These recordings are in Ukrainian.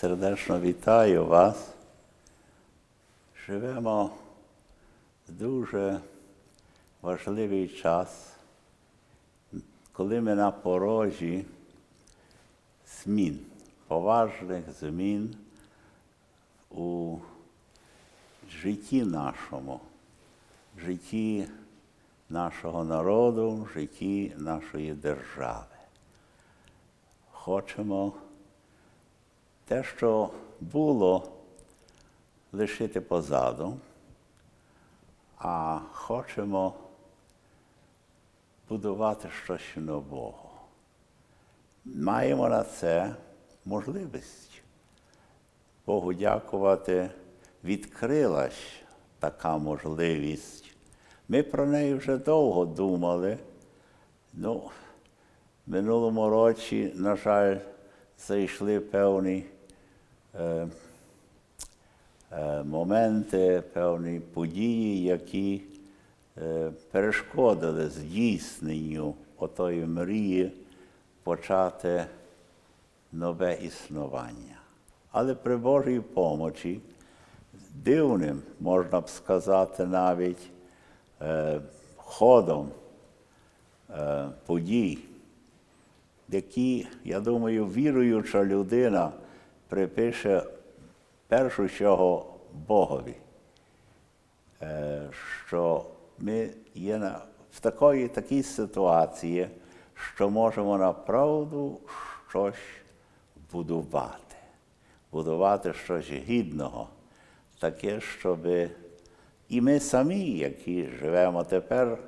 сердечно вітаю вас. Живемо в дуже важливий час, коли ми на порожі змін, поважних змін у житті нашому, в житті нашого народу, в житті нашої держави. Хочемо те, що було, лишити позаду, а хочемо будувати щось нового. Маємо на це можливість. Богу дякувати, відкрилась така можливість. Ми про неї вже довго думали. Ну, минулому році, на жаль, зайшли певні е, е, моменти, певні події, які е, перешкодили здійсненню отої мрії почати нове існування. Але при Божій помочі, дивним, можна б сказати, навіть ходом подій, які, я думаю, віруюча людина припише першу чого Богові, Е, що ми є в такої, такій ситуації, що можемо направду щось будувати, будувати щось гідного, таке, щоб і ми самі, які живемо тепер,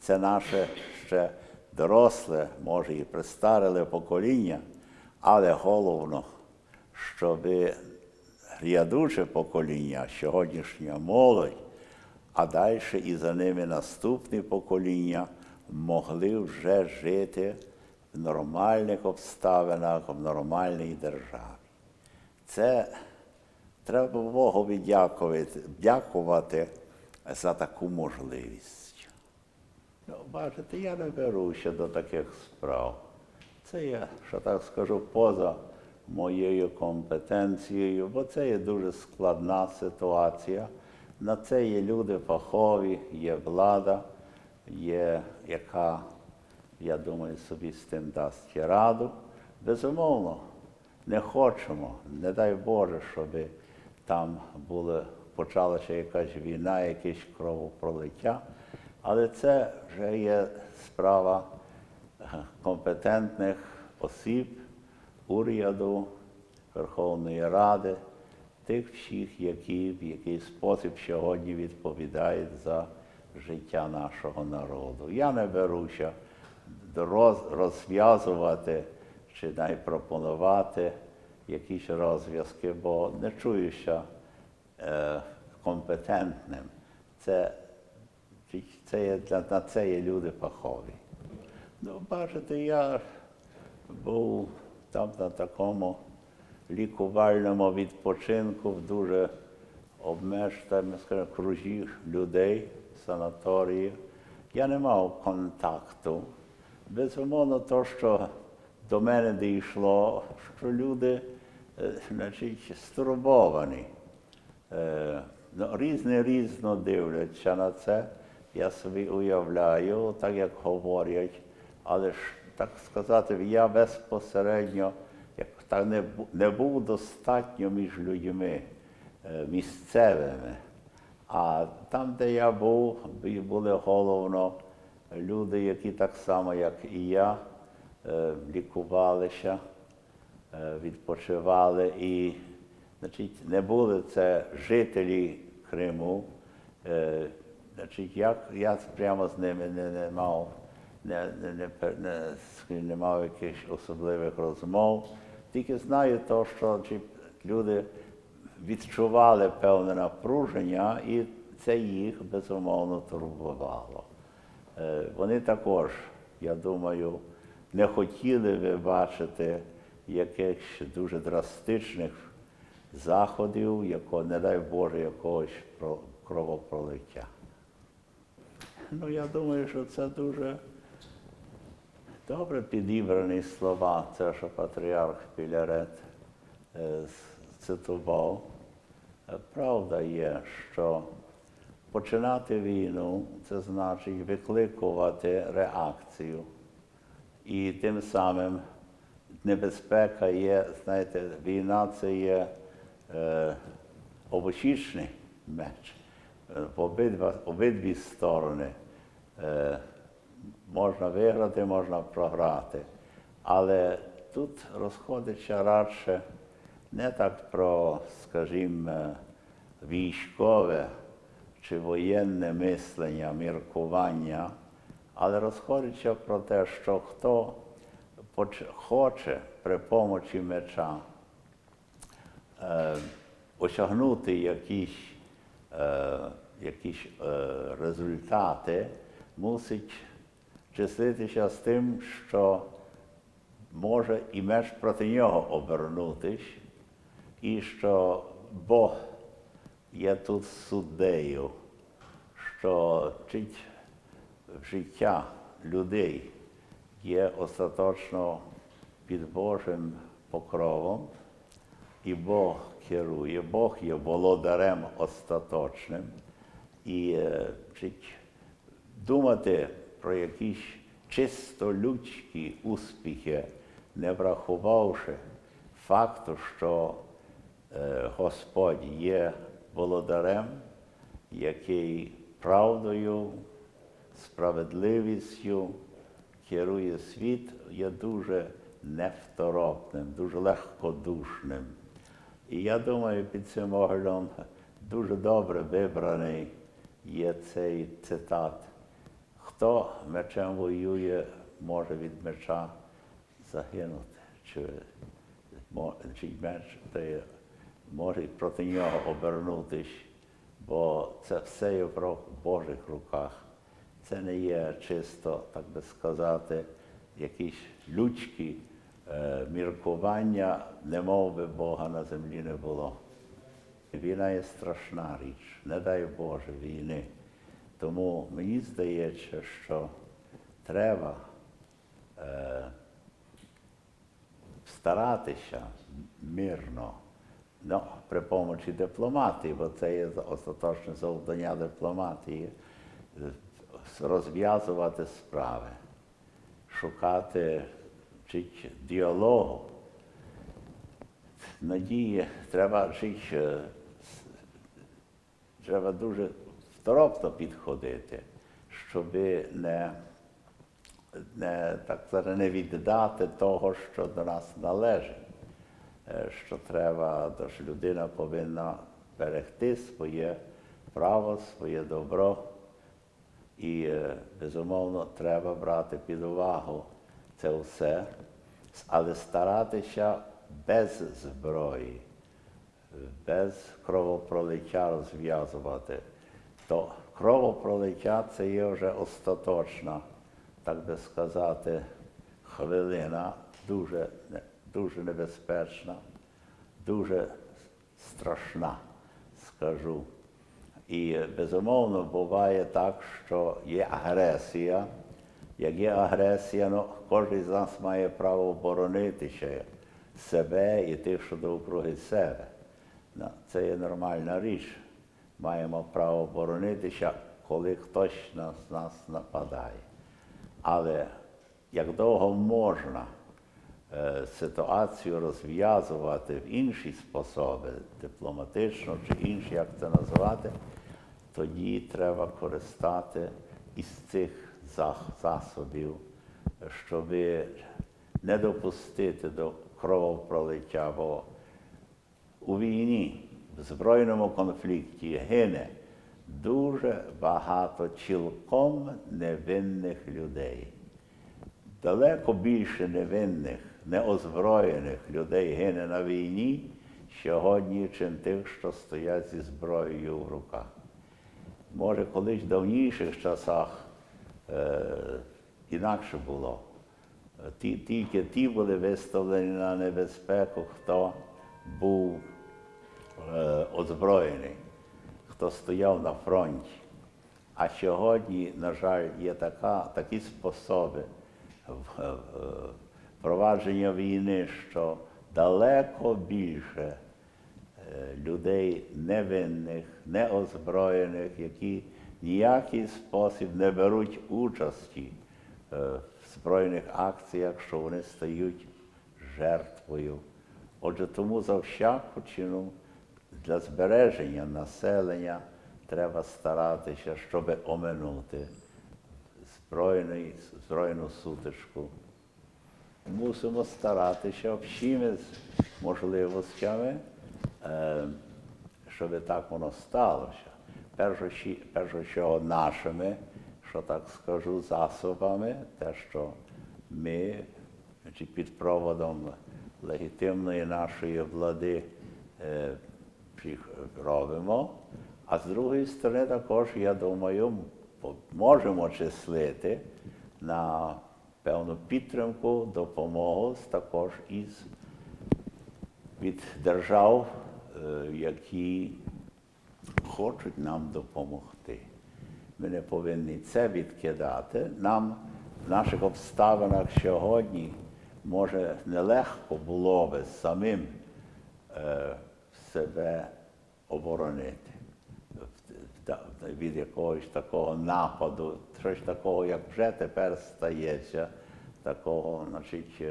це наше ще доросле, може і престаріле покоління, але головно, щоб грядуче покоління, сьогоднішня молодь, а далі і за ними наступні покоління могли вже жити в нормальних обставинах, в нормальній державі. Це треба Богові дякувати, за таку можливість. Ну, бачите, я не беруся до таких справ. Це є, що так скажу, поза моєю компетенцією, бо це є дуже складна ситуація. На це є люди фахові, є влада, є яка, я думаю, собі з тим дасть раду. Безумовно, не хочемо, не дай Боже, щоб там були, почалася якась війна, якесь кровопролиття. Але це вже є справа е, компетентних осіб, уряду, Верховної Ради, тих всіх, які в який спосіб сьогодні відповідають за життя нашого народу. Я не беруся роз- розв'язувати чи навіть пропонувати якісь розв'язки, бо не чуюся е, компетентним. Це, це є, на це є люди фахові. Ну, бачите, я був там на такому лікувальному відпочинку в дуже обмеженому скажімо, людей санаторії. Я не мав контакту. Безумовно, то, що до мене дійшло, що люди е, значить, стурбовані. Е, ну, різне різно дивляться на це. Я собі уявляю, так як говорять, але ж так сказати, я безпосередньо як так не, не був достатньо між людьми е, місцевими. А там, де я був, були головно люди, які так само, як і я, е, лікувалися, е, відпочивали і значить, не були це жителі Криму. Значить, як я прямо з ними не, не мав, не, не, не, не, мав якихось особливих розмов. Тільки знаю то, що люди відчували певне напруження, і це їх безумовно турбувало. Е, Вони також, я думаю, не хотіли би бачити якихось дуже драстичних заходів, яко, не дай Боже, якогось кровопролиття. Ну, я думаю, що це дуже добре підібрані слова, це що патріарх Пілярет е, цитував, е, правда є, що починати війну це значить викликувати реакцію. І тим самим небезпека є, знаєте, війна це є е, обочічний меч. Е, обидва, обидві сторони е, можна виграти, можна програти. Але тут розходиться радше не так про, скажімо, військове чи воєнне мислення, міркування, але розходиться про те, що хто хоче при помочі меча е, осягнути якісь, е, якісь е, результати, мусить числитися з тим, що може і меч проти нього обернутись, і що Бог є тут суддею, що чить життя людей є остаточно під Божим покровом, і Бог керує, Бог є володарем остаточним. І е, вчить думати про якісь чисто людські успіхи, не врахувавши факту, що е, Господь є володарем, який правдою, справедливістю керує світ, є дуже невторопним, дуже легкодушним. І я думаю, під цим оглядом дуже добре вибраний є цей цитат. Хто мечем воює, може від меча загинути. Чи, чи меч те може проти нього обернутись, бо це все є в Божих руках. Це не є чисто, так би сказати, якісь людські е, міркування, не мов би Бога на землі не було. Війна є страшна річ, не дай Боже війни. Тому мені здається, що треба е, старатися мирно, ну, при помочі дипломатії, бо це є остаточне завдання дипломатії, розв'язувати справи, шукати вчить діалогу. Надії треба жити, е, треба дуже второпно підходити, щоб не, не, так сказати, не віддати того, що до нас належить. Е, Що треба, то що людина повинна берегти своє право, своє добро. І, е, безумовно, треба брати під увагу це все, але старатися без зброї, без кровопролиття розв'язувати. То кровопролиття це є вже остаточна, так би сказати, хвилина, дуже, дуже небезпечна, дуже страшна, скажу. І безумовно буває так, що є агресія. Як є агресія, ну, кожен з нас має право оборонитися себе і тих, що довкруги себе. Ну, Це є нормальна річ. Маємо право оборонитися, коли хтось на нас нападає. Але як довго можна е, ситуацію розв'язувати в інші способи, дипломатично чи інші, як це називати, тоді треба користати із цих засобів, щоб не допустити до кровопролиття. Бо у війні, збройному конфлікті гине дуже багато цілком невинних людей. Далеко більше невинних, неозброєних людей гине на війні сьогодні, чим тих, що стоять зі зброєю в руках. Може, колись в давніших часах е, інакше було. Ті, тільки ті були виставлені на небезпеку, хто був озброєний, хто стояв на фронті. А сьогодні, на жаль, є така, такі способи в- в- провадження війни, що далеко більше е, людей невинних, неозброєних, які ніякий спосіб не беруть участі е, в збройних акціях, що вони стають жертвою. Отже, тому за всяку ціну для збереження населення треба старатися, щоб оминути збройний, збройну сутичку. Мусимо старатися всіми можливостями, е, щоб так воно сталося. Перше, всього нашими, що так скажу, засобами, те, що ми під проводом легітимної нашої влади е, всіх робимо. А з другої сторони, також, я думаю, можемо числити на певну підтримку, допомогу також із від держав, е, які хочуть нам допомогти. Ми не повинні це відкидати. Нам в наших обставинах сьогодні може нелегко було би самим е, себе оборонити від якогось такого нападу, щось такого, як вже тепер стається, такого, значить,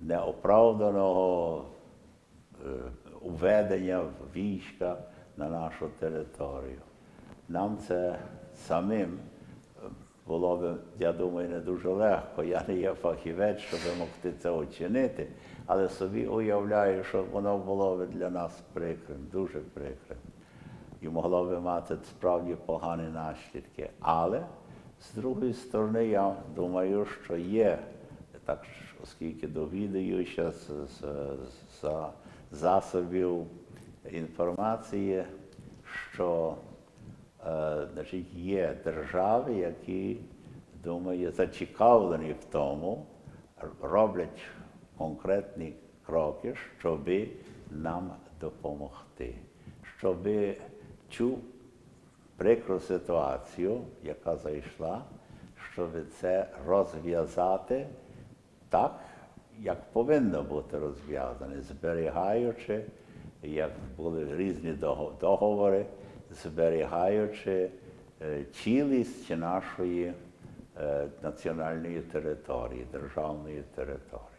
неоправданого уведення війська на нашу територію. Нам це самим було б, я думаю, не дуже легко. Я не є фахівець, щоб могти це очинити, але собі уявляю, що воно було б для нас прикрим, дуже прикрим. І могло би мати справді погані наслідки. Але з другої сторони, я думаю, що є, так оскільки довідуюся з, з, з засобів інформації, що значить, є держави, які, думаю, зацікавлені в тому, роблять конкретні кроки, щоб нам допомогти, щоб цю прикру ситуацію, яка зайшла, щоб це розв'язати так, як повинно бути розв'язане, зберігаючи, як були різні договори, зберігаючи е, цілість нашої е, національної території, державної території.